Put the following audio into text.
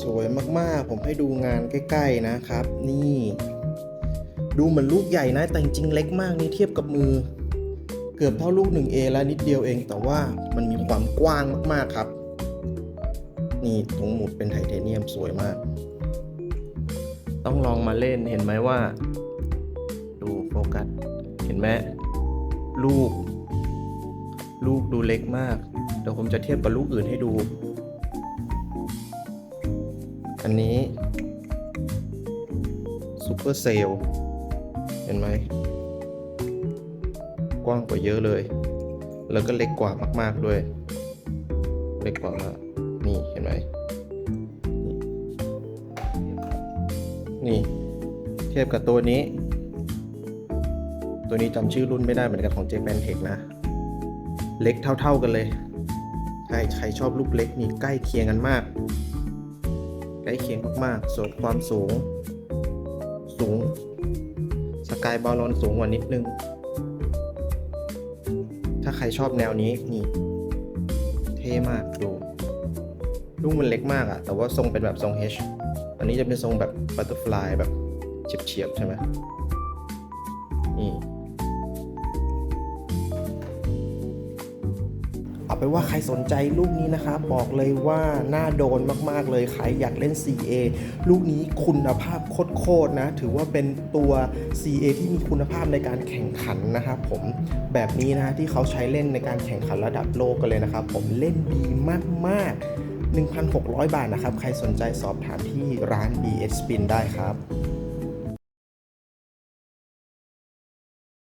สวยมากๆ ผมให้ดูงานใกล้ ๆนะครับ นี่ ดูเหมือนลูกใหญ่นะ แต่จริงๆเล็กมากนี่เทียบกับมือ เกือบเท่าลูก 1A แล้วนิดเดียวเอง แต่ว่ามันมีความกว้างมากๆครับ นี่ตรงหมุดเป็นไทเทเนียมสวยมาก ต้องลองมาเล่นเห็นไหมว่า ดูโฟกัส เห็นไหมลูก ลูกดูเล็กมาก เดี๋ยวผมจะเทียบกับลูกอื่นให้ดู อันนี้ซูเปอร์เซลเห็นไหม กว้างกว่าเยอะเลย แล้วก็เล็กกว่ามาก ๆ ด้วย เล็กกว่ามานี่เห็นไหม นี่ เทียบกับตัวนี้ ตัวนี้จำชื่อรุ่นไม่ได้เหมือนกันของ Japan Tech นะ เล็กเท่า ๆกันเลย ใครใครชอบลูกเล็กนี่ใกล้เคียงกันมาก ล้เคียงมากๆ ส่วนความสูง สูง สกายบอลลอนสูงกว่านิดนึง ถ้าใครชอบแนวนี้นี่ เท่มากดูลูกมันเล็กมากอะแต่ว่าทรงเป็นแบบทรง H อันนี้จะเป็นทรงแบบบัตเตอร์ฟลายแบบเฉียบๆใช่ไหม ไปว่าใครสนใจลูกนี้นะครับบอกเลยว่าน่าโดนมากๆเลยใครอยากเล่น CA ลูกนี้คุณภาพโคตรๆนะ ถือว่าเป็นตัว CA ที่มีคุณภาพในการแข่งขันนะครับผมแบบนี้นะที่เขาใช้เล่นในการแข่งขันระดับโลกกันเลยนะครับ ผมเล่นดีมากๆ 1,600 บาทนะครับ ใครสนใจสอบถามที่ร้าน BS Spin ได้ครับ